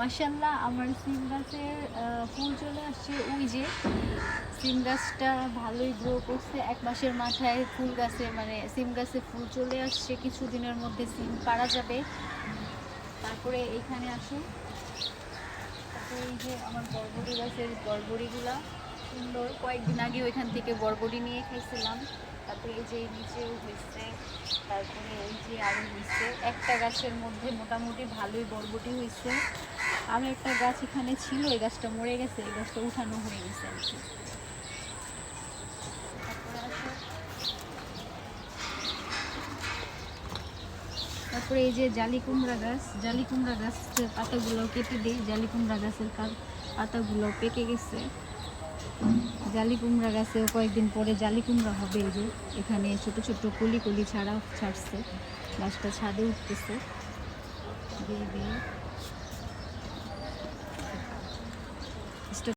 মাসাল্লাহ আমার সিম গাছের ফুল চলে আসছে। ওই যে সিম গাছটা ভালোই গ্রো করছে। এক মাসের মাথায় ফুল গাছে মানে সিম গাছে ফুল চলে আসছে। কিছুদিনের মধ্যে সিম পারা যাবে। তারপরে এইখানে আসুন। তারপরে এই যে আমার বরবরি গাছের বরবরিগুলা সুন্দর। কয়েকদিন আগে ওইখান থেকে বরবরি নিয়ে খাইছিলাম। তারপরে এই যে নিচেও হয়েছে। তারপরে এই যে আরও হয়েছে। একটা গাছের মধ্যে মোটামুটি ভালোই বরবটি হয়েছে। আরও একটা গাছ এখানে ছিল, এই গাছটা মরে গেছে, এই গাছটা উঠানো হয়ে গেছে আর কি। তারপরে এই যে জালি কুমড়া গাছ জালি কুমড়া গাছের পাতাগুলো কেটে দিই জালি কুমড়া গাছের পাতাগুলো পেকে গেছে। জালি কুমড়া গাছেও কয়েকদিন পরে জালি কুমড়া হবে এই যে, এখানে ছোট ছোট কলি কলি ছাড়া ছাড়ছে, গাছটা ছাদে উঠতেছে। দিয়ে দিয়ে